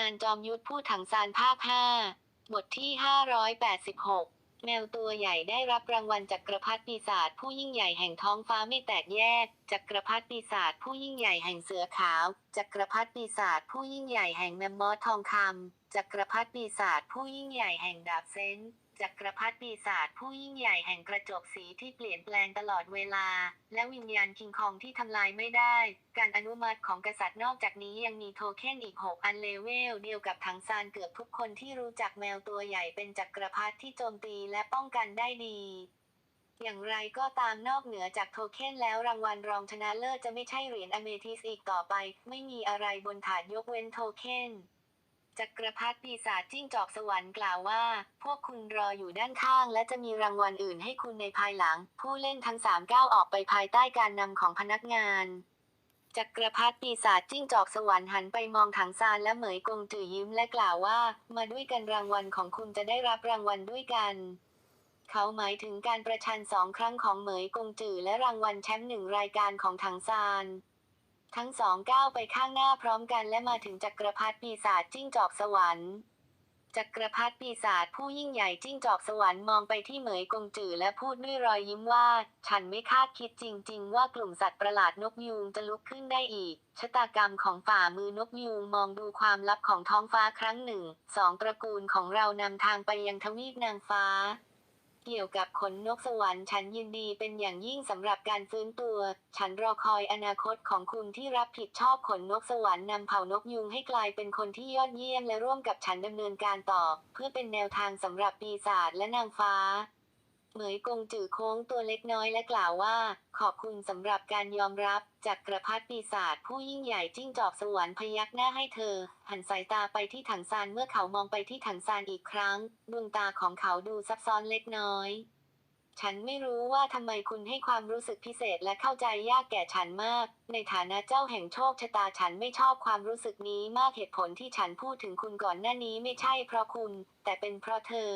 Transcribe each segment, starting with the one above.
นานจอมยุทธผู้ถังซานภาค 5 บทที่ 586 แมวตัวใหญ่ได้รับรางวัลจักกรพรรดิปีศาจผู้ยิ่งใหญ่แห่งท้องฟ้าไม่แตกแยกจักกรพรรดิปีศาจผู้ยิ่งใหญ่แห่งเสือขาวจักกรพรรดิปีศาจผู้ยิ่งใหญ่แห่งแมมมอสทองคำจักกรพรรดิปีศาจผู้ยิ่งใหญ่แห่งดาบเซน จักรพรรดิปีศาจผู้ยิ่งใหญ่แห่งกระจกสีที่เปลี่ยนแปลงตลอดเวลา และวิญญาณคิงคองที่ทำลายไม่ได้ การอนุมัติของกษัตริย์นอกจากนี้ยังมีโทเค็นอีก 6 อันเลเวลเดียวกับถังซานเกือบทุกคนที่รู้จักแมวตัวใหญ่เป็นจักรพรรดิที่โจมตีและป้องกันได้ดีอย่างไรก็ตามนอกเหนือจากโทเค็นแล้วรางวัลรองชนะเลิศจะไม่ใช่เหรียญอเมทิสอีกต่อไป ไม่มีอะไรบนถาดยกเว้นโทเค็น จักรพรรดิปีศาจจิ้งจอกสวรรค์กล่าวว่า พวกคุณรออยู่ด้านข้าง และจะมีรางวัลอื่นให้คุณในภายหลัง ผู้เล่นทั้งสามก้าวออกไปภายใต้การนำของพนักงานจักรพรรดิปีศาจจิ้งจอกสวรรค์หันไปมองถังซานและเหมยกงจือยิ้มและกล่าวว่า มาด้วยกันรางวัลของคุณจะได้รับรางวัลด้วยกัน เขาหมายถึงการประชันสองครั้งของเหมยกงจือและรางวัลแชมป์หนึ่งรายการของถังซาน ทั้งสองก้าวไปข้างหน้าพร้อมกันและมาถึงจักรพรรดิปีศาจจิ้งจอกสวรรค์จักรพรรดิปีศาจผู้ยิ่งใหญ่จิ้งจอกสวรรค์มองไปที่เหมยกงจือและพูดด้วยรอยยิ้มว่า ฉันไม่คาดคิดจริง ๆ ว่ากลุ่มสัตว์ประหลาดนกยูงจะลุกขึ้นได้อีก ชะตากรรมของฝ่ามือนกยูงมองดูความลับของท้องฟ้าครั้งหนึ่ง สองตระกูลของเรานำทางไปยังทวีปนางฟ้า เกี่ยวกับขนนกสวรรค์ฉันยินดีเป็นอย่างยิ่งสำหรับการฟื้นตัว ฉันรอคอยอนาคตของคุณที่รับผิดชอบขนนกสวรรค์นำเผ่านกยุงให้กลายเป็นคนที่ยอดเยี่ยมและร่วมกับฉันดำเนินการต่อ เพื่อเป็นแนวทางสำหรับปีศาจและนางฟ้า เหมยกงจื่อโค้งตัวเล็กน้อยและกล่าวว่า ขอบคุณสำหรับการยอมรับจากกระพัดปีศาจผู้ยิ่งใหญ่จิ้งจอกสวรรค์พยักหน้าให้เธอ หันสายตาไปที่ถังซานเมื่อเขามองไปที่ถังซานอีกครั้งดวงตาของเขาดูซับซ้อนเล็กน้อย ฉันไม่รู้ว่าทำไมคุณให้ความรู้สึกพิเศษและเข้าใจยากแก่ฉันมาก ในฐานะเจ้าแห่งโชคชะตาฉันไม่ชอบความรู้สึกนี้มากเหตุผลที่ฉันพูดถึงคุณก่อนหน้านี้ไม่ใช่เพราะคุณ แต่เป็นเพราะเธอ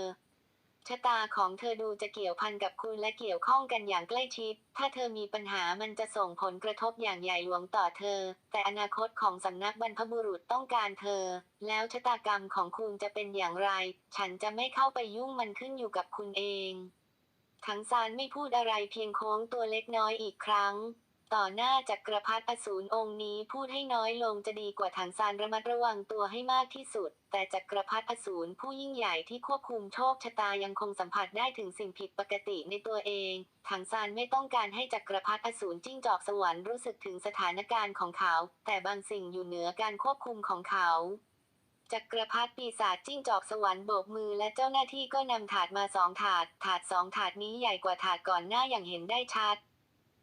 ชะตาของเธอดูจะเกี่ยวพันกับคุณและเกี่ยวข้องกันอย่างใกล้ชิด ถ้าเธอมีปัญหามันจะส่งผลกระทบอย่างใหญ่หลวงต่อเธอ แต่อนาคตของสำนักบรรพบุรุษต้องการเธอ แล้วชะตากรรมของคุณจะเป็นอย่างไร ฉันจะไม่เข้าไปยุ่งมันขึ้นอยู่กับคุณเองถังซานไม่พูดอะไรเพียงโค้งตัวเล็กน้อยอีกครั้ง ต่อหน้าจักรพรรดิอสูรองค์นี้พูดให้น้อยลงจะดีกว่าถังซานระมัดระวังตัวให้มากที่สุด แต่จักรพรรดิอสูรผู้ยิ่งใหญ่ที่ควบคุมโชคชะตายังคงสัมผัสได้ถึงสิ่งผิดปกติในตัวเองถังซานไม่ต้องการให้จักรพรรดิอสูรจิ้งจอกสวรรค์รู้สึกถึงสถานการณ์ของเขา แต่บางสิ่งอยู่เหนือการควบคุมของเขาจักรพรรดิปีศาจจิ้งจอกสวรรค์โบกมือและเจ้าหน้าที่ก็นำถาดมาสองถาด ถาดสองถาดนี้ใหญ่กว่าถาดก่อนหน้าอย่างเห็นได้ชัด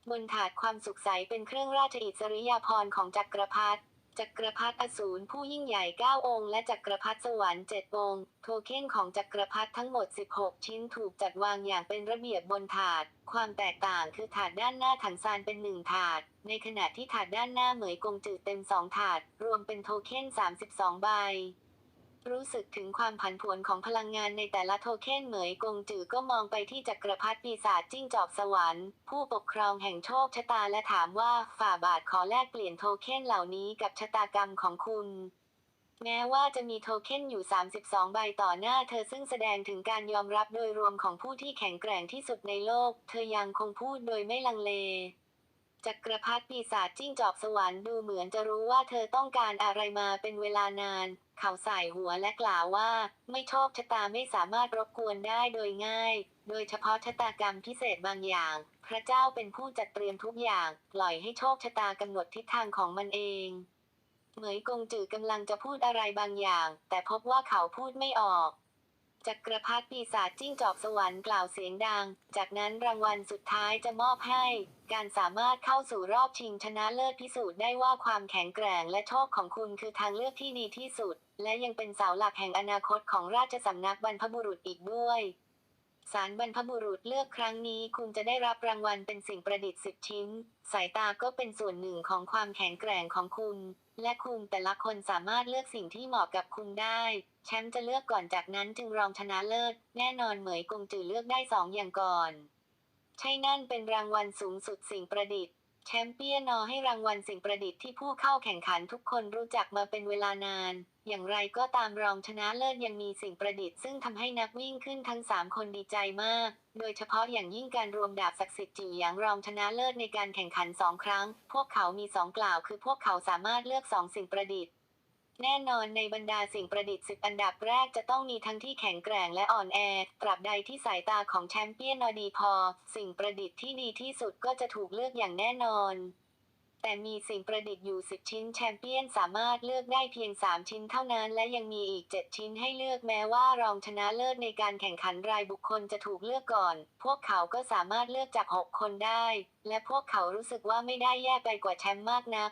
บนถาดความสุขใสเป็นเครื่องราชอิสริยาภรณ์ของจักรพรรดิจักรพรรดิอสูรผู้ยิ่งใหญ่ 9 องค์ และจักรพรรดิสวรรค์7องค์โทเค็นของจักรพรรดิทั้งหมด 16 ชิ้นถูกจัดวางอย่างเป็นระเบียบบนถาด ความแตกต่างคือถาดด้านหน้าถังซานเป็นหนึ่งถาด ในขณะที่ถาดด้านหน้าเหมยกงจืดเต็มสองถาด รวมเป็นโทเค็น 32 ใบ รู้สึกถึงความผันผวนของพลังงานในแต่ละโทเค็นเหมยกงจือก็มองไปที่จักรพรรดิปีศาจจิ้งจอกสวรรค์ ผู้ปกครองแห่งโชคชะตาและถามว่าฝ่าบาทขอแลกเปลี่ยนโทเค็นเหล่านี้กับชะตากรรมของคุณแม้ว่าจะมีโทเค็นอยู่ 32 ใบต่อหน้าเธอซึ่งแสดงถึงการยอมรับโดยรวมของผู้ที่แข็งแกร่งที่สุดในโลก เธอยังคงพูดโดยไม่ลังเล จักรพรรดิปีศาจจิ้งจอกสวรรค์ดูเหมือนจะรู้ว่าเธอต้องการอะไรมาเป็นเวลานาน เขาใส่หัวและกล่าวว่า ไม่โชคชะตาไม่สามารถรบกวนได้โดยง่าย โดยเฉพาะชะตากรรมพิเศษบางอย่าง พระเจ้าเป็นผู้จัดเตรียมทุกอย่าง ปล่อยให้โชคชะตากำหนดทิศทางของมันเองเหมยกงจือกำลังจะพูดอะไรบางอย่าง แต่พบว่าเขาพูดไม่ออกจักรพรรดิปีศาจจิ้งจอกสวรรค์กล่าวเสียงดัง จากนั้นรางวัลสุดท้ายจะมอบให้ การสามารถเข้าสู่รอบชิงชนะเลิศพิสูจน์ได้ว่าความแข็งแกร่งและโชคของคุณคือทางเลือกที่ดีที่สุด และยังเป็นเสาหลักแห่งอนาคตของราชสำนักบรรพบุรุษอีกด้วยสารบรรพบุรุษเลือกครั้งนี้คุณจะได้รับรางวัลเป็นสิ่งประดิษฐ์สิบชิ้น สายตาก็เป็นส่วนหนึ่งของความแข็งแกร่งของคุณ และคุณแต่ละคนสามารถเลือกสิ่งที่เหมาะกับคุณได้ แชมป์จะเลือกก่อนจากนั้นจึงรองชนะเลิศ แน่นอนเหมยกงจือเลือกได้สองอย่างก่อน ใช่นั่นเป็นรางวัลสูงสุดสิ่งประดิษฐ์ แชมเปี้ยนอให้รางวัลสิ่งประดิษฐ์ที่ผู้เข้าแข่งขันทุกคนรู้จักมาเป็นเวลานาน อย่างไรก็ตามรองชนะเลิศยังมีสิ่งประดิษฐ์ซึ่งทำให้นักวิ่งขึ้นทั้ง 3 คนดีใจมาก โดยเฉพาะอย่างยิ่งการรวมดาบศักดิ์สิทธิ์จิ๋วหยางรองชนะเลิศในการแข่งขันสองครั้ง พวกเขามีสองกล่าว คือพวกเขาสามารถเลือกสองสิ่งประดิษฐ์ แน่นอนในบรรดาสิ่งประดิษฐ์สิบอันดับแรกจะต้องมีทั้งที่แข็งแกร่งและอ่อนแอ ตราบใดที่สายตาของแชมเปี้ยนนอดีพอ สิ่งประดิษฐ์ที่ดีที่สุดก็จะถูกเลือกอย่างแน่นอน แต่มีสิ่งประดิษฐ์อยู่ 10 ชิ้นแชมเปี้ยนสามารถเลือกได้เพียง 3 ชิ้นเท่านั้น และยังมีอีก 7 ชิ้นให้เลือกแม้ว่ารองชนะเลิศในการแข่งขันรายบุคคลจะถูกเลือกก่อน พวกเขาก็สามารถเลือกจาก 6 คนได้ และพวกเขารู้สึกว่าไม่ได้แย่ไปกว่าแชมป์มากนัก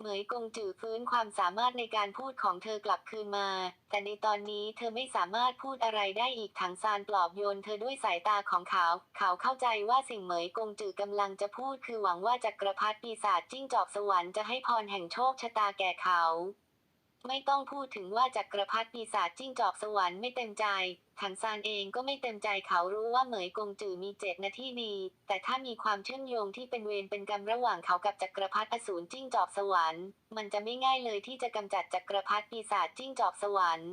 เหมยกงจือฟื้นความสามารถในการพูดของเธอกลับคืนมา แต่ในตอนนี้เธอไม่สามารถพูดอะไรได้อีกถังซานปลอบโยนเธอด้วยสายตาของเขา เขาเข้าใจว่าสิ่งเหมยกงจือกำลังจะพูดคือหวังว่าจักรพรรดิปีศาจจิ้งจอกสวรรค์จะให้พรแห่งโชคชะตาแก่เขา ไม่ต้องพูดถึงว่าจักรพรรดิปีศาจจิ้งจอกสวรรค์ไม่เต็มใจ ถังซานเองก็ไม่เต็มใจเขารู้ว่าเหมยกงจือมีเจตนาที่ดี แต่ถ้ามีความเชื่อมโยงที่เป็นเวรเป็นกรรมระหว่างเขากับจักรพรรดิอสูรจิ้งจอกสวรรค์ มันจะไม่ง่ายเลยที่จะกำจัดจักรพรรดิปีศาจจิ้งจอกสวรรค์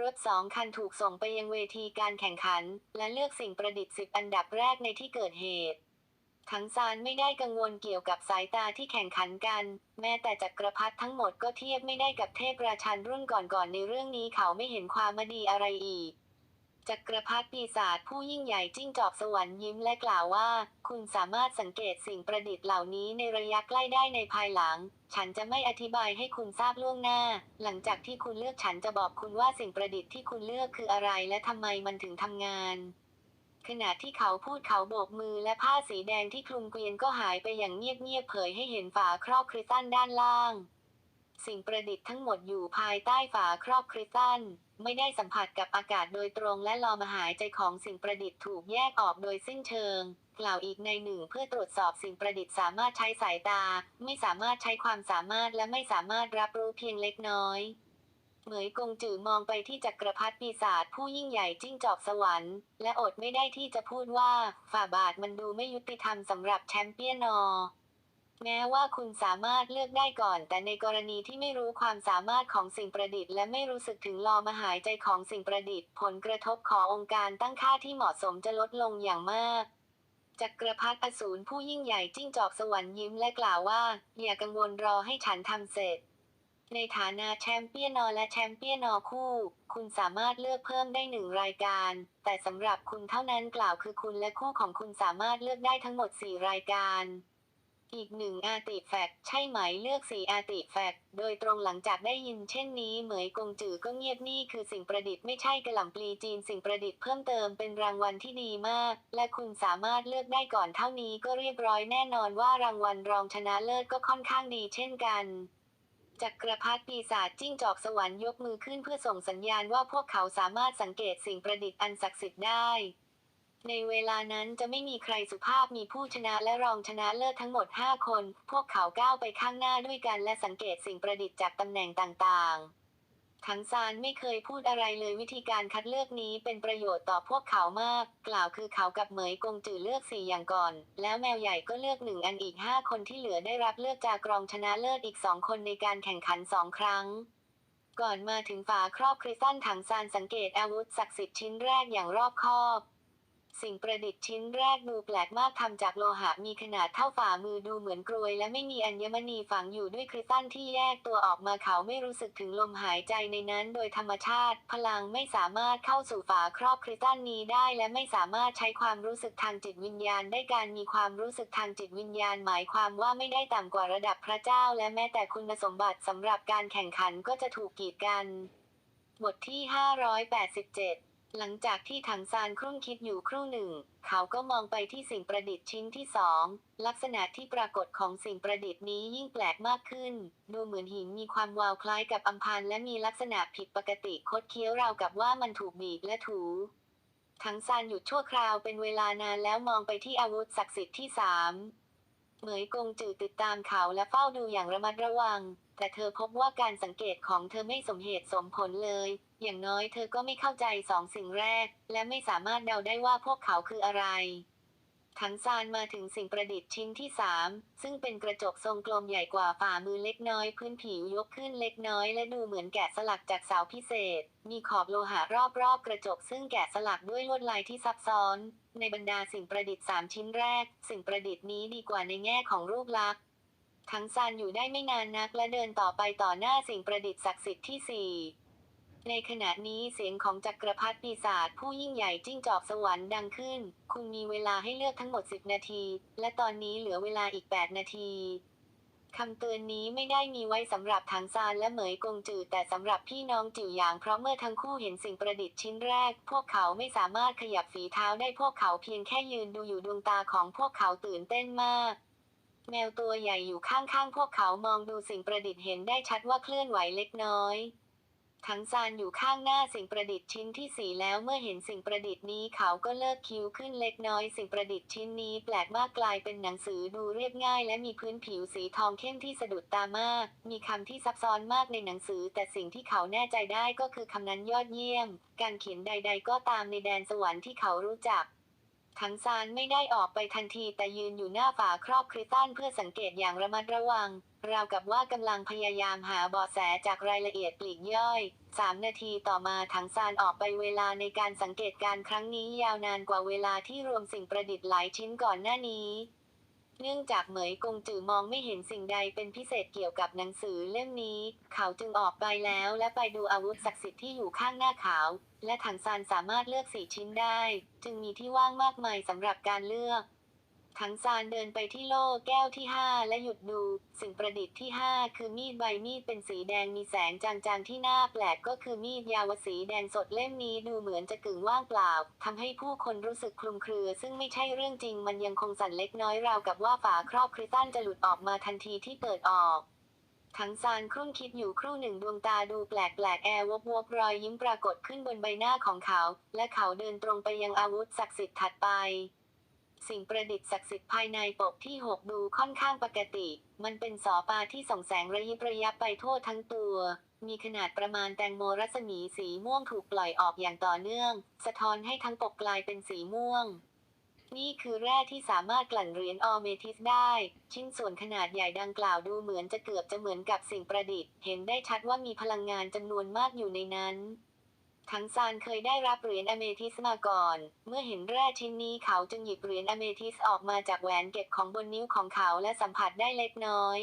รถสองคันถูกส่งไปยังเวทีการแข่งขัน และเลือกสิ่งประดิษฐ์สิบอันดับแรกในที่เกิดเหตุทั้งซานไม่ได้กังวลเกี่ยวกับสายตาที่แข่งขันกัน แม้แต่จักรพรรดิทั้งหมดก็เทียบไม่ได้กับเทพราชันรุ่นก่อนๆในเรื่องนี้เขาไม่เห็นความมดีอะไรอีก จักรพรรดิปีศาจผู้ยิ่งใหญ่จิ้งจอกสวรรค์ยิ้มและกล่าวว่า คุณสามารถสังเกตสิ่งประดิษฐ์เหล่านี้ในระยะใกล้ได้ในภายหลัง ฉันจะไม่อธิบายให้คุณทราบล่วงหน้า หลังจากที่คุณเลือกฉันจะบอกคุณว่าสิ่งประดิษฐ์ที่คุณเลือกคืออะไรและทำไมมันถึงทำงานขณะที่เขาพูดเขาโบกมือและผ้าสีแดงที่คลุมเกวียนก็หายไปอย่างเงียบๆเผยให้เห็นฝาครอบคริสตัลด้านล่าง สิ่งประดิษฐ์ทั้งหมดอยู่ภายใต้ฝาครอบคริสตัล ไม่ได้สัมผัสกับอากาศโดยตรงและลมหายใจของสิ่งประดิษฐ์ถูกแยกออกโดยสิ้นเชิง กล่าวอีกในหนึ่งเพื่อตรวจสอบสิ่งประดิษฐ์สามารถใช้สายตา ไม่สามารถใช้ความสามารถและไม่สามารถรับรู้เพียงเล็กน้อย เหมยกงจือมองไปที่จักรพรรดิปีศาจผู้ยิ่งใหญ่จิ้งจอกสวรรค์ และอดไม่ได้ที่จะพูดว่า ฝ่าบาทมันดูไม่ยุติธรรมสำหรับแชมเปี้ยนอ แม้ว่าคุณสามารถเลือกได้ก่อน แต่ในกรณีที่ไม่รู้ความสามารถของสิ่งประดิษฐ์ และไม่รู้สึกถึงลมหายใจของสิ่งประดิษฐ์ ผลกระทบขององค์การตั้งค่าที่เหมาะสมจะลดลงอย่างมากจักรพรรดิอสูรผู้ยิ่งใหญ่จิ้งจอกสวรรค์ยิ้มและกล่าวว่า อย่ากังวลรอให้ฉันทำเสร็จ ในฐานะแชมเปี้ยนอและแชมเปี้ยนอคู่ คุณสามารถเลือกเพิ่มได้หนึ่งรายการ แต่สำหรับคุณเท่านั้นกล่าวคือคุณและคู่ของคุณสามารถเลือกได้ทั้งหมด 4 รายการ อีกหนึ่งอาติแฟกใช่ไหมเลือกสีอาติแฟกโดยตรงหลังจากได้ยินเช่นนี้เหมยกงจือก็เงียบนี่คือสิ่งประดิษฐ์ไม่ใช่กระหล่ำปลีจีนสิ่งประดิษฐ์เพิ่มเติมเป็นรางวัลที่ดีมาก และคุณสามารถเลือกได้ก่อนเท่านี้ก็เรียบร้อยแน่นอนว่ารางวัลรองชนะเลิศก็ค่อนข้างดีเช่นกันจักรพรรดิปีศาจจิ้งจอกสวรรค์ยกมือขึ้นเพื่อส่งสัญญาณว่าพวกเขาสามารถสังเกตสิ่งประดิษฐ์อันศักดิ์สิทธิ์ได้ ในเวลานั้นจะไม่มีใครสุภาพมีผู้ชนะและรองชนะเลิศทั้งหมด 5 คน พวกเขาก้าวไปข้างหน้าด้วยกันและสังเกตสิ่งประดิษฐ์จากตำแหน่งต่างๆ ทั้งซานไม่เคยพูดอะไรเลยวิธีการคัดเลือกนี้เป็นประโยชน์ต่อพวกเขามาก กล่าวคือเขากับเหมยกงจือเลือกสี่อย่างก่อน แล้วแมวใหญ่ก็เลือกหนึ่งอันอีกห้าคนที่เหลือได้รับเลือกจากรองชนะเลิศอีกสองคนในการแข่งขันสองครั้งก่อนมาถึงฝาครอบคริสตัลถังซานสังเกตอาวุธศักดิ์สิทธิ์ชิ้นแรกอย่างรอบคอบ สิ่งประดิษฐ์ชิ้นแรกดูแปลกมากทำจากโลหะมีขนาดเท่าฝ่ามือดูเหมือนกรวย และไม่มีอัญมณีฝังอยู่ด้วยคริสตัลที่แยกตัวออกมาเขาไม่รู้สึกถึงลมหายใจในนั้นโดยธรรมชาติ พลังไม่สามารถเข้าสู่ฝาครอบคริสตัลนี้ได้ และไม่สามารถใช้ความรู้สึกทางจิตวิญญาณ ได้การมีความรู้สึกทางจิตวิญญาณ หมายความว่าไม่ได้ต่ำกว่าระดับพระเจ้า และแม้แต่คุณสมบัติสำหรับการแข่งขันก็จะถูกกีดกันบทที่ 587 หลังจากที่ถังซานครุ่นคิดอยู่ครู่หนึ่ง เขาก็มองไปที่สิ่งประดิษฐ์ชิ้นที่สอง ลักษณะที่ปรากฏของสิ่งประดิษฐ์นี้ยิ่งแปลกมากขึ้น ดูเหมือนหินมีความวาวคล้ายกับอัมพันและมีลักษณะผิดปกติคดเคี้ยวราวกับว่ามันถูกบีบและถูถังซานหยุดชั่วคราวเป็นเวลานานแล้วมองไปที่อาวุธศักดิ์สิทธิ์ที่สามเหมยกงจือติดตามเขาและเฝ้าดูอย่างระมัดระวัง แต่เธอพบว่าการสังเกตของเธอไม่สมเหตุสมผลเลย อย่างน้อยเธอก็ไม่เข้าใจสองสิ่งแรก และไม่สามารถเดาได้ว่าพวกเขาคืออะไรถังซานมาถึงสิ่งประดิษฐ์ชิ้นที่สามซึ่งเป็นกระจกทรงกลมใหญ่กว่าฝ่ามือเล็กน้อยพื้นผิวยกขึ้นเล็กน้อย และดูเหมือนแกะสลักจากเสาพิเศษ มีขอบโลหะรอบๆ กระจกซึ่งแกะสลักด้วยลวดลายที่ซับซ้อน ในบรรดาสิ่งประดิษฐ์สามชิ้นแรก สิ่งประดิษฐ์นี้ดีกว่าในแง่ของรูปลักษณ์ทั้งซานอยู่ได้ไม่นานนักและเดินต่อไปต่อหน้าสิ่งประดิษฐ์ศักดิ์สิทธิ์ที่สี่ ในขณะนี้เสียงของจักรพรรดิปีศาจผู้ยิ่งใหญ่จิ้งจอกสวรรค์ดังขึ้น คุณมีเวลาให้เลือกทั้งหมด 10 นาที และตอนนี้เหลือเวลาอีก 8 นาทีคำเตือนนี้ไม่ได้มีไว้สำหรับถังซานและเหมยกงจือแต่สำหรับพี่น้องจิ๋วหยางเพราะเมื่อทั้งคู่เห็นสิ่งประดิษฐ์ชิ้นแรก พวกเขาไม่สามารถขยับฝีเท้าได้พวกเขาเพียงแค่ยืนดูอยู่ดวงตาของพวกเขาตื่นเต้นมาก แมวตัวใหญ่อยู่ข้างๆพวกเขามองดูสิ่งประดิษฐ์เห็นได้ชัดว่าเคลื่อนไหวเล็กน้อย ทั้งซานอยู่ข้างหน้าสิ่งประดิษฐ์ชิ้นที่สี่แล้วเมื่อเห็นสิ่งประดิษฐ์นี้เขาก็เลิกคิ้วขึ้นเล็กน้อย สิ่งประดิษฐ์ชิ้นนี้แปลกมากกลายเป็นหนังสือดูเรียบง่าย และมีพื้นผิวสีทองเข้มที่สะดุดตามาก มีคำที่ซับซ้อนมากในหนังสือ แต่สิ่งที่เขาแน่ใจได้ก็คือคำนั้นยอดเยี่ยม การเขียนใด ๆ ก็ตามในแดนสวรรค์ที่เขารู้จักทั้งซานไม่ได้ออกไปทันทีแต่ยืนอยู่หน้าฝาครอบคริสตัลเพื่อสังเกตอย่างระมัดระวัง ราวกับว่ากำลังพยายามหาเบาะแสจากรายละเอียดปลีกย่อยสามนาทีต่อมาถังซานออกไปเวลาในการสังเกตการครั้งนี้ยาวนานกว่าเวลาที่รวมสิ่งประดิษฐ์หลายชิ้นก่อนหน้านี้เนื่องจากเหมยกงจือมองไม่เห็นสิ่งใดเป็นพิเศษเกี่ยวกับหนังสือเล่มนี้ เขาจึงออกไปแล้วและไปดูอาวุธศักดิ์สิทธิ์ที่อยู่ข้างหน้าเขา และถังซานสามารถเลือกสี่ชิ้นได้ จึงมีที่ว่างมากมายสำหรับการเลือก ถังซานเดินไปที่โล่แก้วที่ 5 และหยุดดู สิ่งประดิษฐ์ที่ 5 คือมีดใบมีดเป็นสีแดงมีแสงจางๆที่หน้าแปลกก็คือมีดยาวสีแดงสดเล่มนี้ดูเหมือนจะกึ่งว่างเปล่าทำให้ผู้คนรู้สึกคลุมเครือ ซึ่งไม่ใช่เรื่องจริงมันยังคงสั่นเล็กน้อยราวกับว่าฝาครอบคริสตัลจะหลุดออกมาทันทีที่เปิดออกทั้งซานครุ่นคิดอยู่ครู่หนึ่งดวงตาดูแปลกแปลกๆแอร์วบวบรอยยิ้มปรากฏขึ้นบนใบหน้าของเขา และเขาเดินตรงไปยังอาวุธศักดิ์สิทธิ์ถัดไป สิ่งประดิษฐ์ศักดิ์สิทธิ์ภายในปกที่ 6 ดูค่อนข้างปกติ มันเป็นสอปลาที่ส่องแสงระยิบระยับไปทั่วทั้งตัว มีขนาดประมาณแตงโมรัศมีสีม่วงถูกปล่อยออกอย่างต่อเนื่อง สะท้อนให้ทั้งปกกลายเป็นสีม่วง นี่คือแร่ที่สามารถกลั่นเหรียญออเมทิสได้ ชิ้นส่วนขนาดใหญ่ดังกล่าวดูเหมือนจะเกือบจะเหมือนกับสิ่งประดิษฐ์ เห็นได้ชัดว่ามีพลังงานจำนวนมากอยู่ในนั้น ทั้งซานเคยได้รับเหรียญอเมทิสมาก่อน เมื่อเห็นแร่ชิ้นนี้เขาจึงหยิบเหรียญอเมทิสออกมาจากแหวนเก็บของบนนิ้วของเขาและสัมผัสได้เล็กน้อย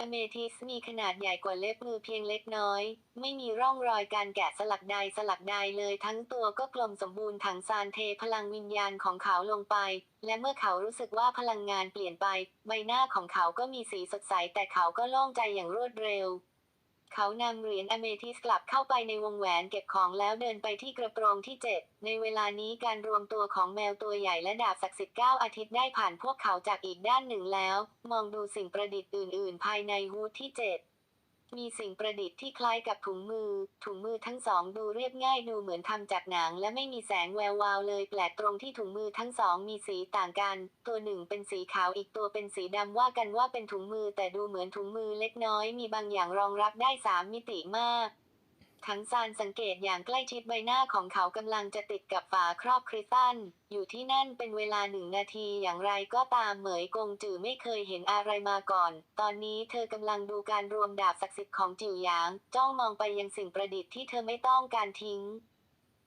อเมทิสมีขนาดใหญ่กว่าเล็บมือเพียงเล็กน้อย ไม่มีร่องรอยการแกะสลักใดสลักใดเลยทั้งตัวก็กลมสมบูรณ์ถังซานเทพลังวิญญาณของเขาลงไป และเมื่อเขารู้สึกว่าพลังงานเปลี่ยนไป ใบหน้าของเขาก็มีสีสดใสแต่เขาก็โล่งใจอย่างรวดเร็ว เขานำเหรียญอเมทิสกลับเข้าไปในวงแหวนเก็บของแล้วเดินไปที่กระโปรงที่ 7 ในเวลานี้การรวมตัวของแมวตัวใหญ่และดาบศักดิ์สิทธิ์เก้าอาทิตย์ได้ผ่านพวกเขาจากอีกด้านหนึ่งแล้ว มองดูสิ่งประดิษฐ์อื่น ๆ ภายในฮูดที่ 7 มีสิ่งประดิษฐ์ที่คล้ายกับถุงมือ ถุงมือทั้งสองดูเรียบง่ายดูเหมือนทำจากหนัง และไม่มีแสงแวววาวเลยแปลกตรงที่ถุงมือทั้งสองมีสีต่างกัน ตัวหนึ่งเป็นสีขาวอีกตัวเป็นสีดำว่ากันว่าเป็นถุงมือแต่ดูเหมือนถุงมือเล็กน้อยมีบางอย่างรองรับได้สามมิติมาก ทั้งซานสังเกตอย่างใกล้ชิดใบหน้าของเขากำลังจะติดกับฝาครอบคริสตัลอยู่ที่นั่นเป็นเวลาหนึ่งนาทีอย่างไรก็ตามเหมยกงจือไม่เคยเห็นอะไรมาก่อน ตอนนี้เธอกำลังดูการรวมดาบศักดิ์สิทธิ์ของจิ๋วหยาง จ้องมองไปยังสิ่งประดิษฐ์ที่เธอไม่ต้องการทิ้ง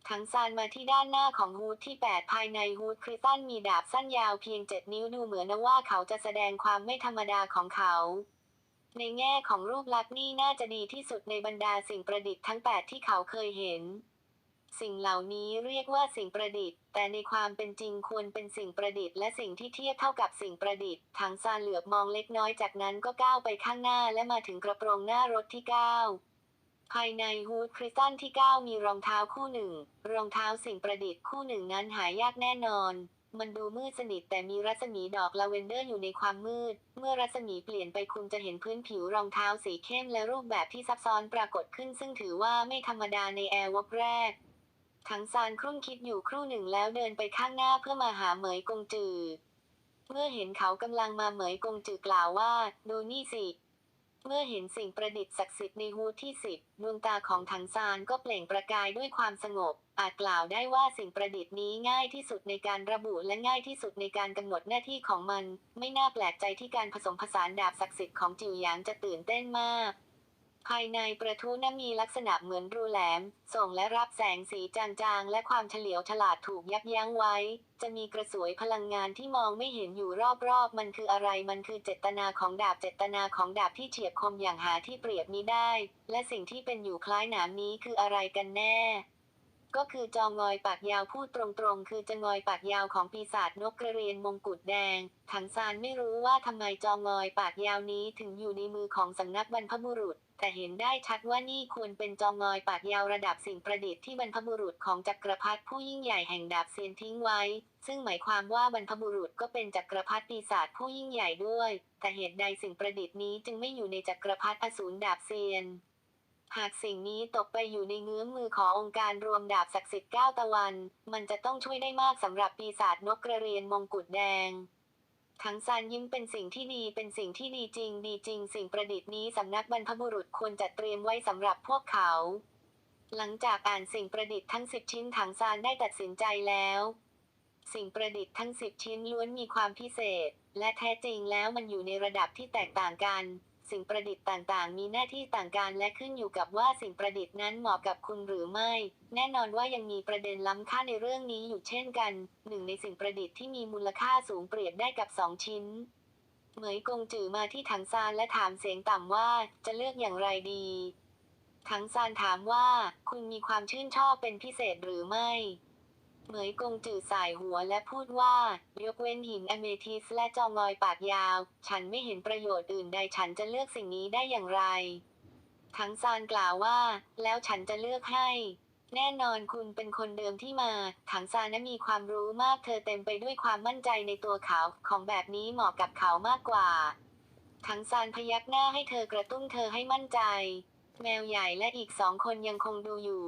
ทั้งซานมาที่ด้านหน้าของฮูดที่ 8 ภายในฮูดคริสตัลมีดาบสั้นยาวเพียง 7 นิ้วดูเหมือนว่าเขาจะแสดงความไม่ธรรมดาของเขา ในแง่ของรูปลักษณ์นี่น่าจะดีที่สุดในบรรดาสิ่งประดิษฐ์ทั้ง 8 ที่เขาเคยเห็น สิ่งเหล่านี้เรียกว่าสิ่งประดิษฐ์ แต่ในความเป็นจริงควรเป็นสิ่งประดิษฐ์และสิ่งที่เทียบเท่ากับสิ่งประดิษฐ์ทางซานเหลือบมองเล็กน้อยจากนั้นก็ก้าวไปข้างหน้าและมาถึงกระโปรงหน้ารถที่ 9ภายในฮูดคริสตัลที่ 9 มีรองเท้าคู่หนึ่ง รองเท้าสิ่งประดิษฐ์คู่หนึ่งนั้นหายากแน่นอน มันดูมืดสนิทแต่มีรัศมีดอกลาเวนเดอร์อยู่ในความมืด เมื่อรัศมีเปลี่ยนไปคุณจะเห็นพื้นผิวรองเท้าสีเข้มและรูปแบบที่ซับซ้อนปรากฏขึ้น ซึ่งถือว่าไม่ธรรมดาในแอร์วอบแรก ทั้งซานครุ่นคิดอยู่ครู่หนึ่งแล้วเดินไปข้างหน้าเพื่อมาหาเหมยกงจือ เมื่อเห็นเขากำลังมาเหมยกงจือกล่าวว่า ดูนี่สิ เมื่อเห็นสิ่งประดิษฐ์ศักดิ์สิทธิ์ในฮูดที่สิบดวงตาของถังซานก็เปล่งประกายด้วยความสงบ อาจกล่าวได้ว่าสิ่งประดิษฐ์นี้ง่ายที่สุดในการระบุและง่ายที่สุดในการกำหนดหน้าที่ของมัน ไม่น่าแปลกใจที่การผสมผสานดาบศักดิ์สิทธิ์ของจิวหยางจะตื่นเต้นมาก ภายในประทุนั้นมีลักษณะเหมือนรูแหลม ส่งและรับแสงสีจางๆ และความเฉลียวฉลาดถูกยับยั้งไว้ จะมีกระสวยพลังงานที่มองไม่เห็นอยู่รอบๆ มันคืออะไร มันคือเจตนาของดาบ เจตนาของดาบที่เฉียบคมอย่างหาที่เปรียบมิได้ และสิ่งที่เป็นอยู่คล้ายหนามนี้คืออะไรกันแน่ก็คือจองอยปากยาวพูดตรงๆ คือจงอยปากยาวของปีศาจนกกระเรียนมงกุฎแดง ถังซานไม่รู้ว่าทำไมจองอยปากยาวนี้ถึงอยู่ในมือของสำนักบรรพบุรุษ แต่เห็นได้ชัดว่านี่ควรเป็นจองอยปากยาวระดับสิ่งประดิษฐ์ที่บรรพบุรุษของจักรพรรดิผู้ยิ่งใหญ่แห่งดาบเซียนทิ้งไว้ ซึ่งหมายความว่าบรรพบุรุษก็เป็นจักรพรรดิปีศาจผู้ยิ่งใหญ่ด้วย แต่เหตุใดสิ่งประดิษฐ์นี้จึงไม่อยู่ในจักรพรรดิอสูรดาบเซียนหากสิ่งนี้ตกไปอยู่ในเงื้อมมือขององค์การรวมดาบศักดิ์สิทธิ์เก้าตะวัน มันจะต้องช่วยได้มากสำหรับปีศาจนกกระเรียนมงกุฎแดง ทั้งซานยิ้มเป็นสิ่งที่ดีเป็นสิ่งที่ดีจริง ดีจริง สิ่งประดิษฐ์นี้สำนักบรรพบุรุษควรจัดเตรียมไว้สำหรับพวกเขา หลังจากอ่านสิ่งประดิษฐ์ทั้งสิบชิ้นถังซานได้ตัดสินใจแล้ว สิ่งประดิษฐ์ทั้งสิบชิ้นล้วนมีความพิเศษ และแท้จริงแล้วมันอยู่ในระดับที่แตกต่างกัน สิ่งประดิษฐ์ต่างๆ มีหน้าที่ต่างกันและขึ้นอยู่กับว่าสิ่งประดิษฐ์นั้นเหมาะกับคุณหรือไม่ แน่นอนว่ายังมีประเด็นล้ำค่าในเรื่องนี้อยู่เช่นกันหนึ่งในสิ่งประดิษฐ์ที่มีมูลค่าสูงเปรียบได้กับสองชิ้น เหมยกงจือมาที่ถังซานและถามเสียงต่ำว่าจะเลือกอย่างไรดีถังซานถามว่า คุณมีความชื่นชอบเป็นพิเศษหรือไม่ เหมยกงจื่อสายหัวและพูดว่า ยกเว้นหินอเมทิสและจองอยปากยาว ฉันไม่เห็นประโยชน์อื่นใดฉันจะเลือกสิ่งนี้ได้อย่างไร ทั้งซานกล่าวว่า แล้วฉันจะเลือกให้ แน่นอนคุณเป็นคนเดิมที่มา ถังซานนั้นมีความรู้มากเธอเต็มไปด้วยความมั่นใจในตัวเขา ของแบบนี้เหมาะกับเขามากกว่า ถังซานพยักหน้าให้เธอกระตุ้นเธอให้มั่นใจ แมวใหญ่และอีกสองคนยังคงดูอยู่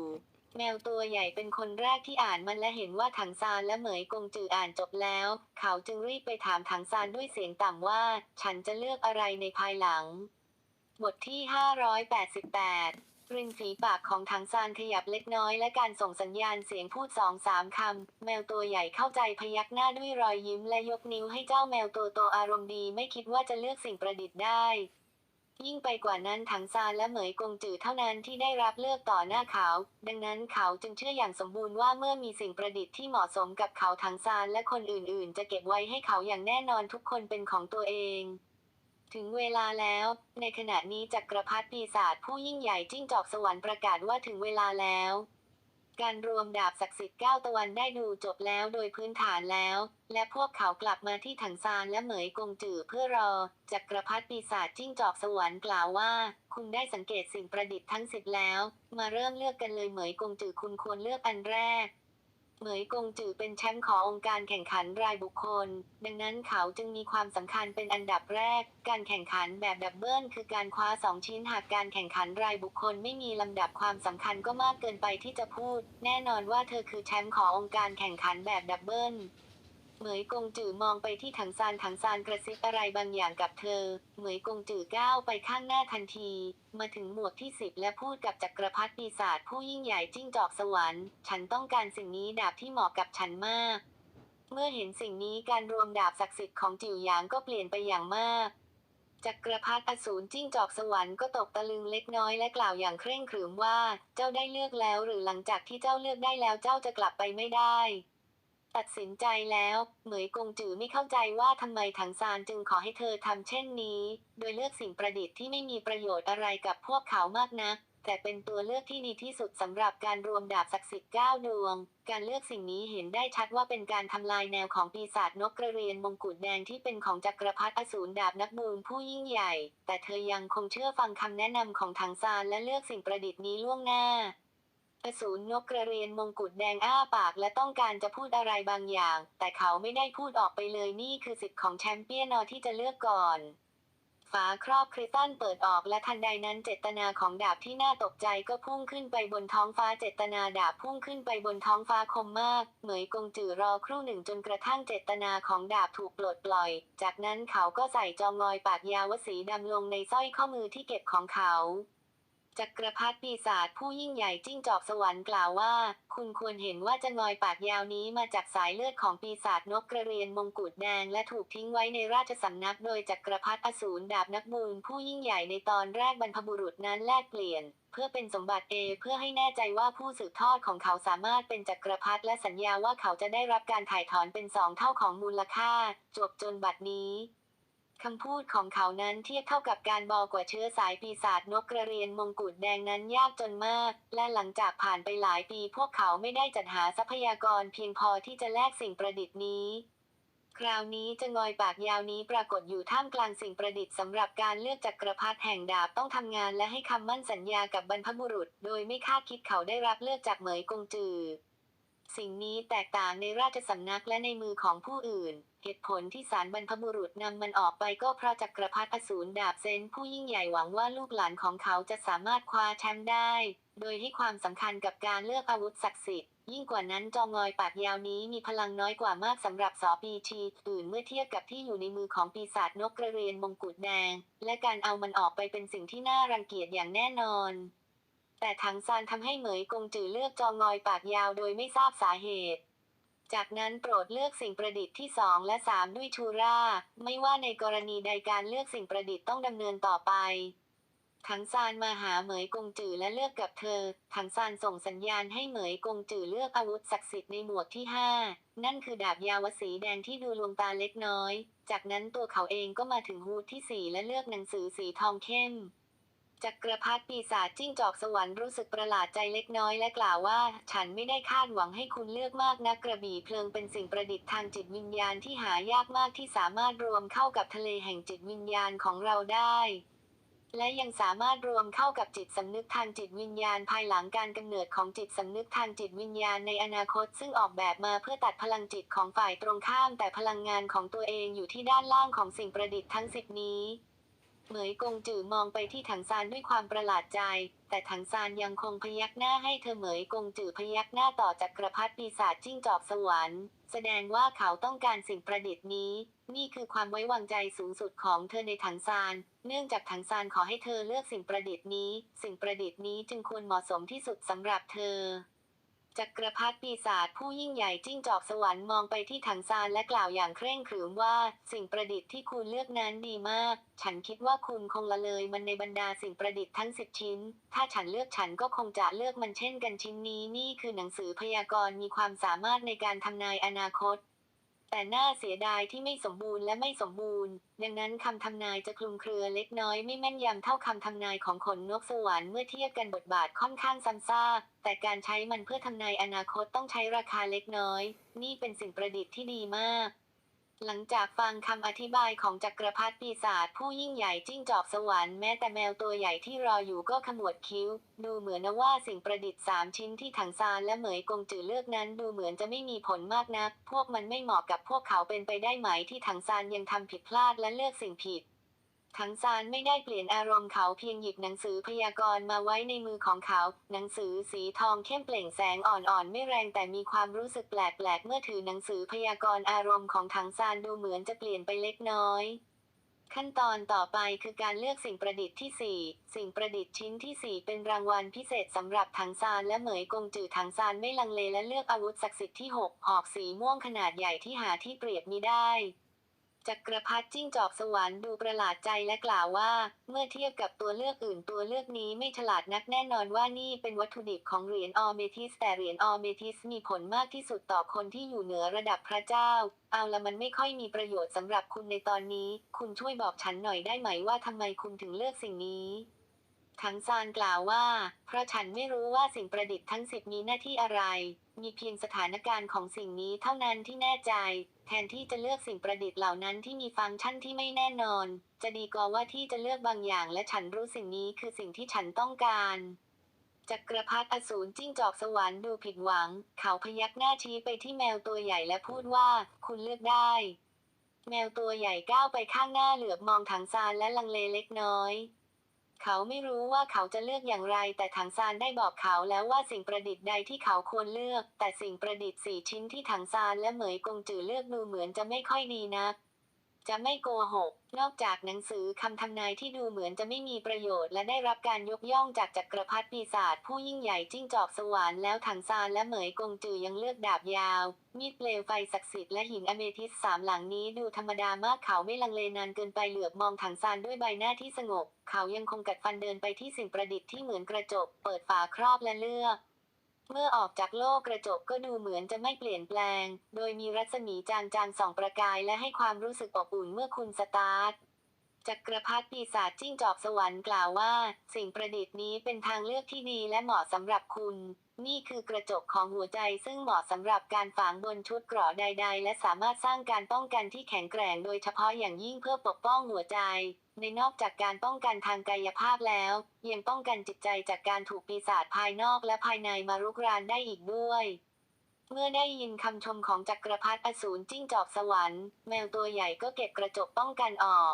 แมวตัวใหญ่เป็นคนแรกที่อ่านมันและเห็นว่าถังซานและเหมยกงจืออ่านจบแล้ว เขาจึงรีบไปถามถังซานด้วยเสียงต่ำว่า ฉันจะเลือกอะไรในภายหลัง บทที่ 588ริมฝีปากของถังซานขยับเล็กน้อยและการส่งสัญญาณเสียงพูดสองสามคำ แมวตัวใหญ่เข้าใจพยักหน้าด้วยรอยยิ้มและยกนิ้วให้เจ้าแมวตัวโตอารมณ์ดีไม่คิดว่าจะเลือกสิ่งประดิษฐ์ได้ ยิ่งไปกว่านั้นถังซานและเหมยกงจือเท่านั้นที่ได้รับเลือกต่อหน้าเขา ดังนั้นเขาจึงเชื่ออย่างสมบูรณ์ว่าเมื่อมีสิ่งประดิษฐ์ที่เหมาะสมกับเขาถังซานและคนอื่นๆ จะเก็บไว้ให้เขาอย่างแน่นอนทุกคนเป็นของตัวเอง ถึงเวลาแล้ว ในขณะนี้จักรพรรดิปีศาจผู้ยิ่งใหญ่จิ้งจอกสวรรค์ประกาศว่าถึงเวลาแล้ว การรวมดาบศักดิ์สิทธิ์เก้าตะวันได้ดูจบแล้วโดยพื้นฐานแล้ว และพวกเขากลับมาที่ถังซานและเหมยกงจือเพื่อรอจักรพรรดิปีศาจจิ้งจอกสวรรค์กล่าวว่า คุณได้สังเกตสิ่งประดิษฐ์ทั้งสิบแล้ว มาเริ่มเลือกกันเลยเหมยกงจือคุณควรเลือกอันแรก เหมยกงจือเป็นแชมป์ขององค์การแข่งขันรายบุคคล ดังนั้นเขาจึงมีความสำคัญเป็นอันดับแรก การแข่งขันแบบดับเบิลคือการคว้าสองชิ้นหากการแข่งขันรายบุคคลไม่มีลำดับความสำคัญก็มากเกินไปที่จะพูด แน่นอนว่าเธอคือแชมป์ขององค์การแข่งขันแบบดับเบิล เหมยกงจือมองไปที่ถังซานถังซานกระซิบอะไรบางอย่างกับเธอ เหมยกงจือก้าวไปข้างหน้าทันที มาถึงหมวกที่สิบและพูดกับจักรพรรดิปีศาจผู้ยิ่งใหญ่จิ้งจอกสวรรค์ ฉันต้องการสิ่งนี้ดาบที่เหมาะกับฉันมาก เมื่อเห็นสิ่งนี้การรวมดาบศักดิ์สิทธิ์ของจิ๋วหยางก็เปลี่ยนไปอย่างมากจักรพรรดิอสูรจิ้งจอกสวรรค์ก็ตกตะลึงเล็กน้อยและกล่าวอย่างเคร่งขรึมว่า เจ้าได้เลือกแล้วหรือหลังจากที่เจ้าเลือกได้แล้วเจ้าจะกลับไปไม่ได้ ตัดสินใจแล้ว เหมยกงจือไม่เข้าใจว่าทำไมถังซานจึงขอให้เธอทำเช่นนี้ โดยเลือกสิ่งประดิษฐ์ที่ไม่มีประโยชน์อะไรกับพวกเขามากนักแต่เป็นตัวเลือกที่ดีที่สุดสำหรับการรวมดาบศักดิ์สิทธิ์เก้าดวง การเลือกสิ่งนี้เห็นได้ชัดว่าเป็นการทำลายแนวของปีศาจนกกระเรียนมงกุฎแดงที่เป็นของจักรพรรดิอสูรดาบนักบูญผู้ยิ่งใหญ่ แต่เธอยังคงเชื่อฟังคำแนะนำของถังซานและเลือกสิ่งประดิษฐ์นี้ล่วงหน้า อสูรนกกระเรียนมงกุฎแดงอ้าปากและต้องการจะพูดอะไรบางอย่าง แต่เขาไม่ได้พูดออกไปเลยนี่คือสิทธิ์ของแชมเปี้ยนอที่จะเลือกก่อน ฝาครอบคริสตัลเปิดออกและทันใดนั้นเจตนาของดาบที่น่าตกใจก็พุ่งขึ้นไปบนท้องฟ้าเจตนาดาบพุ่งขึ้นไปบนท้องฟ้าคมมาก เหมยกงจือรอครู่หนึ่งจนกระทั่งเจตนาของดาบถูกปลดปล่อย จากนั้นเขาก็ใส่จองอยปากยาวสีดำลงในสร้อยข้อมือที่เก็บของเขา จักรพรรดิปีศาจผู้ยิ่งใหญ่จิ้งจอกสวรรค์กล่าวว่า คุณควรเห็นว่าจะงอยปากยาวนี้มาจากสายเลือดของปีศาจนกกระเรียนมงกุฎแดงและถูกทิ้งไว้ในราชสำนักโดยจักรพรรดิอสูรดาบนักบุญผู้ยิ่งใหญ่ในตอนแรกบรรพบุรุษนั้นแลกเปลี่ยน เพื่อเป็นสมบัติเอเพื่อให้แน่ใจว่าผู้สืบทอดของเขาสามารถเป็นจักรพรรดิและสัญญาว่าเขาจะได้รับการถ่ายถอนเป็นสองเท่าของมูลค่า จบจนบัดนี้ คำพูดของเขานั้นเทียบเท่ากับการบอกว่าเชื้อสายปีศาจนกกระเรียนมงกุฎแดงนั้นยากจนมาก และหลังจากผ่านไปหลายปีพวกเขาไม่ได้จัดหาทรัพยากรเพียงพอที่จะแลกสิ่งประดิษฐ์นี้ คราวนี้จะงอยปากยาวนี้ปรากฏอยู่ท่ามกลางสิ่งประดิษฐ์สำหรับการเลือกจักรพรรดิแห่งดาบต้องทำงานและให้คำมั่นสัญญากับบรรพบุรุษ โดยไม่คาดคิดเขาได้รับเลือกจากเหมยกงจือ สิ่งนี้แตกต่างในราชสำนักและในมือของผู้อื่น เหตุผลที่สารบรรพบุรุษนำมันออกไปก็เพราะจักรพรรดิอสูรดาบเซนผู้ยิ่งใหญ่หวังว่าลูกหลานของเขาจะสามารถคว้าแชมป์ได้ โดยให้ความสำคัญกับการเลือกอาวุธศักดิ์สิทธิ์ ยิ่งกว่านั้นจองอยปากยาวนี้มีพลังน้อยกว่ามากสำหรับสอปีชีอื่นเมื่อเทียบกับที่อยู่ในมือของปีศาจนกกระเรียนมงกุฎแดง และการเอามันออกไปเป็นสิ่งที่น่ารังเกียจอย่างแน่นอนแต่ถังซานทำให้เหมยกงจือเลือกจองอยปากยาวโดยไม่ทราบสาเหตุ จากนั้นโปรดเลือกสิ่งประดิษฐ์ที่สองและสามด้วยชูราไม่ว่าในกรณีใดการเลือกสิ่งประดิษฐ์ต้องดำเนินต่อไป ถังซานมาหาเหมยกงจือและเลือกกับเธอ ถังซานส่งสัญญาณให้เหมยกงจือเลือกอาวุธศักดิ์สิทธิ์ในหมวดที่ห้านั่นคือดาบยาวสีแดงที่ดูลวงตาเล็กน้อย จากนั้นตัวเขาเองก็มาถึงฮูดที่สี่และเลือกหนังสือสีทองเข้ม จักรพรรดิปีศาจจิ้งจอกสวรรค์รู้สึกประหลาดใจเล็กน้อยและกล่าวว่า ฉันไม่ได้คาดหวังให้คุณเลือกมากนะกระบี่เพลิงเป็นสิ่งประดิษฐ์ทางจิตวิญญาณที่หายากมากที่สามารถรวมเข้ากับทะเลแห่งจิตวิญญาณของเราได้ และยังสามารถรวมเข้ากับจิตสำนึกทางจิตวิญญาณภายหลังการกำเนิดของจิตสำนึกทางจิตวิญญาณในอนาคต ซึ่งออกแบบมาเพื่อตัดพลังจิตของฝ่ายตรงข้าม แต่พลังงานของตัวเองอยู่ที่ด้านล่างของสิ่งประดิษฐ์ทั้งสิบนี้ เหมยกงจือมองไปที่ถังซานด้วยความประหลาดใจ แต่ถังซานยังคงพยักหน้าให้เธอเหมยกงจือพยักหน้าต่อจากกระพัดปีศาจจิ้งจอกสวรรค์ แสดงว่าเขาต้องการสิ่งประดิษฐ์นี้ นี่คือความไว้วางใจสูงสุดของเธอในถังซาน เนื่องจากถังซานขอให้เธอเลือกสิ่งประดิษฐ์นี้ สิ่งประดิษฐ์นี้จึงควรเหมาะสมที่สุดสำหรับเธอ จักรพรรดิปีศาจผู้ยิ่งใหญ่จิ้งจอกสวรรค์มองไปที่ถังซานและกล่าวอย่างเคร่งขรึมว่า สิ่งประดิษฐ์ที่คุณเลือกนั้นดีมาก ฉันคิดว่าคุณคงละเลยมันในบรรดาสิ่งประดิษฐ์ทั้งสิบชิ้น ถ้าฉันเลือกฉันก็คงจะเลือกมันเช่นกันชิ้นนี้นี่คือหนังสือพยากรณ์มีความสามารถในการทำนายอนาคต แต่น่าเสียดายที่ไม่สมบูรณ์และไม่สมบูรณ์ ดังนั้นคำทำนายจะคลุมเครือเล็กน้อยไม่แม่นยำเท่าคำทำนายของขนนกสวรรค์เมื่อเทียบกันบทบาทค่อนข้างซ้ำซากแต่การใช้มันเพื่อทำนายอนาคตต้องใช้ราคาเล็กน้อย นี่เป็นสิ่งประดิษฐ์ที่ดีมาก หลังจากฟังคำอธิบายของจักรพรรดิปีศาจผู้ยิ่งใหญ่จิ้งจอกสวรรค์แม้แต่แมวตัวใหญ่ที่รออยู่ก็ขมวดคิ้ว ดูเหมือนว่าสิ่งประดิษฐ์สามชิ้นที่ถังซานและเหมยกงจือเลือกนั้นดูเหมือนจะไม่มีผลมากนัก พวกมันไม่เหมาะกับพวกเขาเป็นไปได้ไหมที่ถังซานยังทำผิดพลาดและเลือกสิ่งผิด ถังซานไม่ได้เปลี่ยนอารมณ์เขาเพียงหยิบหนังสือพยากรณ์มาไว้ในมือของเขา หนังสือสีทองเข้มเปล่งแสงอ่อนๆ ไม่แรงแต่มีความรู้สึกแปลกๆ เมื่อถือหนังสือพยากรณ์อารมณ์ของถังซานดูเหมือนจะเปลี่ยนไปเล็กน้อย ขั้นตอนต่อไปคือการเลือกสิ่งประดิษฐ์ที่ 4 สิ่งประดิษฐ์ชิ้นที่ 4 เป็นรางวัลพิเศษสำหรับถังซานและเหมยกงจือถังซานไม่ลังเลและเลือกอาวุธศักดิ์สิทธิ์ที่ 6 หอกสีม่วงขนาดใหญ่ที่หาที่เปรียบมิได้ จักรพรรดิจิ้งจอกสวรรค์ดูประหลาดใจและกล่าวว่า เมื่อเทียบกับตัวเลือกอื่นตัวเลือกนี้ไม่ฉลาดนักแน่นอนว่านี่เป็นวัตถุดิบของเหรียญออเมทิส แต่เหรียญออเมทิสมีผลมากที่สุดต่อคนที่อยู่เหนือระดับพระเจ้า เอาละมันไม่ค่อยมีประโยชน์สำหรับคุณในตอนนี้ คุณช่วยบอกฉันหน่อยได้ไหมว่าทำไมคุณถึงเลือกสิ่งนี้ถังซานกล่าวว่า เพราะฉันไม่รู้ว่าสิ่งประดิษฐ์ทั้งสิบมีหน้าที่อะไร มีเพียงสถานการณ์ของสิ่งนี้เท่านั้นที่แน่ใจ แทนที่จะเลือกสิ่งประดิษฐ์เหล่านั้นที่มีฟังก์ชันที่ไม่แน่นอน จะดีกว่าว่าที่จะเลือกบางอย่าง และฉันรู้สิ่งนี้คือสิ่งที่ฉันต้องการจักรพรรดิอสูรจิ้งจอกสวรรค์ดูผิดหวัง เขาพยักหน้าชี้ไปที่แมวตัวใหญ่และพูดว่าคุณเลือกได้ แมวตัวใหญ่ก้าวไปข้างหน้าเหลือบมองถังซานและลังเลเล็กน้อย เขาไม่รู้ว่าเขาจะเลือกอย่างไร แต่ถังซานได้บอกเขาแล้วว่าสิ่งประดิษฐ์ใดที่เขาควรเลือก แต่สิ่งประดิษฐ์สี่ชิ้นที่ถังซานและเหมยกงจือเลือกดูเหมือนจะไม่ค่อยดีนัก จะไม่โกหก นอกจากหนังสือคำทำนายที่ดูเหมือนจะไม่มีประโยชน์และได้รับการยกย่องจากจักรพรรดิปีศาจผู้ยิ่งใหญ่จิ้งจอกสวรรค์แล้วถังซานและเหมยกงจือยังเลือกดาบยาว มีดเปลวไฟศักดิ์สิทธิ์และหินอเมทิสสามหลังนี้ดูธรรมดามากเขาไม่ลังเลนานเกินไปเหลือบมองถังซานด้วยใบหน้าที่สงบ เขายังคงกัดฟันเดินไปที่สิ่งประดิษฐ์ที่เหมือนกระจก เปิดฝาครอบและเลือก เมื่อออกจากโลกกระจกก็ดูเหมือนจะไม่เปลี่ยนแปลง โดยมีรัศมีจางๆส่องประกายและให้ความรู้สึกอบอุ่นเมื่อคุณสตาร์ทจักรพรรดิปีศาจจิ้งจอกสวรรค์กล่าวว่า สิ่งประดิษฐ์นี้เป็นทางเลือกที่ดีและเหมาะสำหรับคุณ นี่คือกระจกของหัวใจซึ่งเหมาะสำหรับการฝังบนชุดเกราะใด ๆ และสามารถสร้างการป้องกันที่แข็งแกร่งโดยเฉพาะอย่างยิ่งเพื่อปกป้องหัวใจ ในนอกจากการป้องกันทางกายภาพแล้ว ยังป้องกันจิตใจจากการถูกปีศาจภายนอกและภายในมารุกรานได้อีกด้วย เมื่อได้ยินคำชมของจักรพรรดิอสูรจิ้งจอกสวรรค์ แมวตัวใหญ่ก็เก็บกระจกป้องกันออก